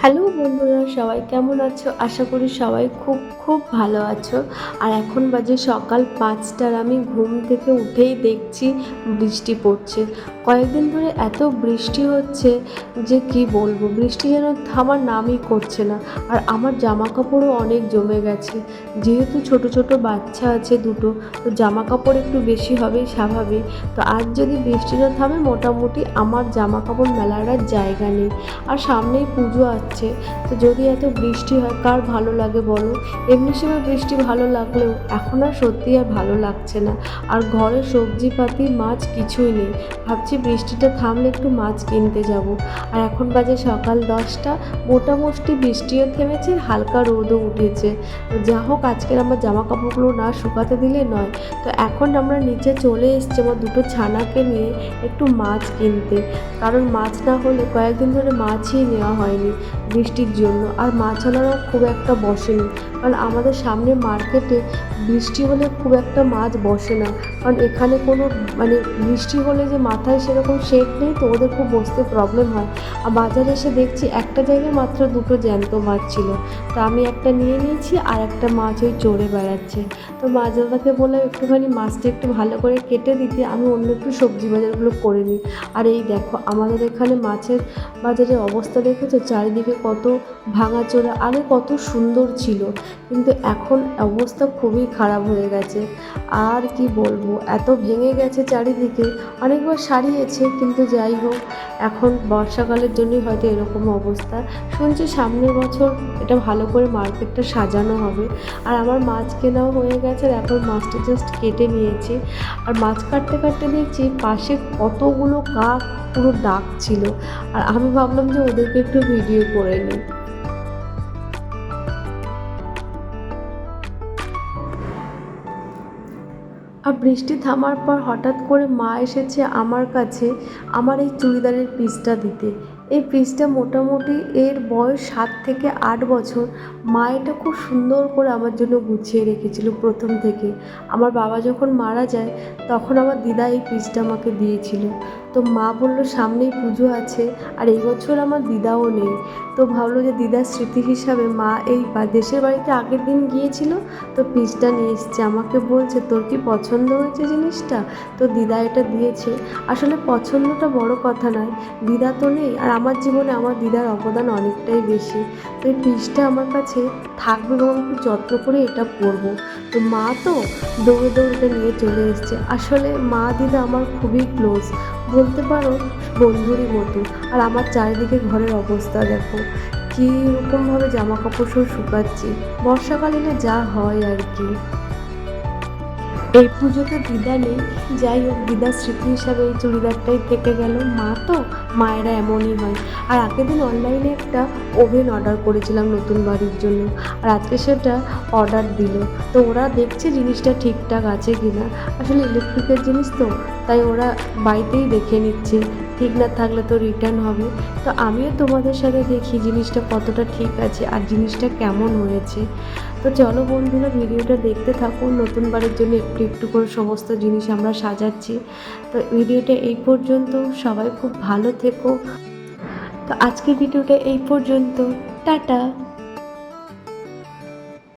Hello বন্ধুরা, সবাই কেমন আছো? আশা করি সবাই খুব খুব ভালো আছো। আর এখন বাজে সকাল পাঁচটার আমি ঘুম থেকে উঠেই দেখছি বৃষ্টি পড়ছে। কয়েকদিন ধরে এত বৃষ্টি হচ্ছে যে কি বলব, বৃষ্টি যেন থামার নামই করছে না। আর আমার জামা কাপড়ও অনেক জমে গেছে। যেহেতু ছোট ছোট বাচ্চা আছে দুটো, তো জামা কাপড় একটু বেশি হবেই স্বাভাবিক। তো আজ যদি বৃষ্টি না থামে, মোটামুটি আমার জামা কাপড় মেলার জায়গা নেই। আর সামনেই পুজো আসছে তো যদি এত বৃষ্টি হয়, কার ভালো লাগে বলো? এমনি সময় বৃষ্টি ভালো লাগলেও এখন আর সত্যি আর ভালো লাগছে না। আর ঘরে সবজিপাতি, মাছ কিছুই নেই। ভাবছি বৃষ্টিটা থামলে একটু মাছ কিনতে যাব। আর এখন বাজে সকাল দশটা। মোটামুটি বৃষ্টিও থেমেছে, হালকা রোদও উঠেছে। যা হোক, আজকের আমার জামা কাপড়গুলো না শুকাতে দিলে নয়। তো এখন আমরা নিচে চলে এসছি আমার দুটো ছানাকে নিয়ে একটু মাছ কিনতে। কারণ মাছ না হলে কয়েকদিন ধরে মাছই নেওয়া হয়নি। বৃষ্টির জন্য। আর মাছওয়ালারাও খুব একটা বসেনি। কারণ আমাদের সামনে মার্কেটে বৃষ্টি হলে খুব একটা মাছ বসে না। কারণ এখানে কোনো মানে বৃষ্টি হলে যে মাথায় সেরকম শেড নেই তো ওদের খুব বসতে প্রবলেম হয়। আর বাজারে এসে দেখছি একটা জায়গায় মাত্র দুটো জ্যান্ত মাছ ছিল। তো আমি একটা নিয়ে নিয়েছি আর একটা মাছ ওই চড়ে বেড়াচ্ছে। তো মাছ দাদাকে বললাম, একটুখানি মাছটা একটু ভালো করে কেটে দিতে, আমি অন্য একটু সবজি বাজারগুলো করে নিই। আর এই দেখো, আমাদের এখানে মাছের বাজারের অবস্থা দেখেছ? চারিদিকে কত ভাঙাচোরা আগে কত সুন্দর ছিল। কিন্তু এখন অবস্থা খুবই খারাপ হয়ে গেছে। আর কি বলব, এত ভেঙে গেছে চারিদিকে। অনেকবার সারিয়েছে, কিন্তু যাই হোক, এখন বর্ষাকালের জন্যই হয়তো এরকম অবস্থা। শুনছি সামনের বছর এটা ভালো করে মার্কেটটা সাজানো হবে। আর আমার মাছ কেনাও হয়ে গেছে আর এখন মাছটা জাস্ট কেটে নিয়েছি। আর মাছ কাটতে কাটতে দেখছি পাশে কতগুলো কাক পুরো ডাক ছিল। আর আমি ভাবলাম যে ওদেরকে একটু ভিডিও করে নিই। আর বৃষ্টি থামার পর হঠাৎ করে মা এসেছে আমার কাছে, আমার এই চুড়িদারের পিসটা দিতে। এই পিসটা মোটামুটি এর বয়স সাত থেকে আট বছর। মা এটা খুব সুন্দর করে আমার জন্য গুছিয়ে রেখেছিল প্রথম থেকে। আমার বাবা যখন মারা যায়, তখন আমার দিদা এই পিসটা আমাকে দিয়েছিল। তো মা বলল, সামনেই পুজো আছে, আর এই বছর আমার দিদাও নেই। তো ভাবলো যে দিদার স্মৃতি হিসাবে মা এই দেশের বাড়িতে আগের দিন গিয়েছিল, তো পিসটা নিয়ে এসছে। আমাকে বলছে, তোর কি পছন্দ হয়েছে জিনিসটা? তো দিদা এটা দিয়েছে। আসলে পছন্দটা বড় কথা নয়, দিদা তো নেই, আর আমার জীবনে আমার দিদার অবদান অনেকটাই বেশি। তো এই পিসটা আমার কাছে থাকবে এবং আমি খুব যত্ন করে এটা পরবো তো মা তো দৌড়ে দৌড়ে নিয়ে চলে এসছে। আসলে মা, দিদা আমার খুবই ক্লোজ বলতে পারো বন্ধুরই মতো। আর আমার চারিদিকে ঘরের অবস্থা দেখো। কী রকমভাবে জামা কাপড় সব শুকাচ্ছি। বর্ষাকালীনে যা হয় আর কি। এই পুজোতে দিদা নেই। যাই হোক দিদার স্মৃতি হিসাবে এই চুড়িদারটাই থেকে গেল। মা তো মায়েরা এমনই হয়। আর আগের দিন অনলাইনে একটা ওভেন অর্ডার করেছিলাম নতুন বাড়ির জন্য। আর আজকে সেটা অর্ডার দিল। তো ওরা দেখছে জিনিসটা ঠিকঠাক আছে কিনা। আসলে ইলেকট্রিকের জিনিস তো, তাই ওরা বাড়িতেই দেখে নিচ্ছে। ঠিক না থাকলে তো রিটার্ন হবে। তো আমিও তোমাদের সাথে দেখি জিনিসটা কতটা ঠিক আছে আর জিনিসটা কেমন হয়েছে। তো চলো বন্ধুরা, ভিডিওটা দেখতে থাকুন নতুন বারের জন্য একটু একটু করে সমস্ত জিনিস আমরা সাজাচ্ছি। তো ভিডিওটা এই পর্যন্ত। সবাই খুব ভালো থেকো। তো আজকের ভিডিওটা এই পর্যন্ত। টাটা।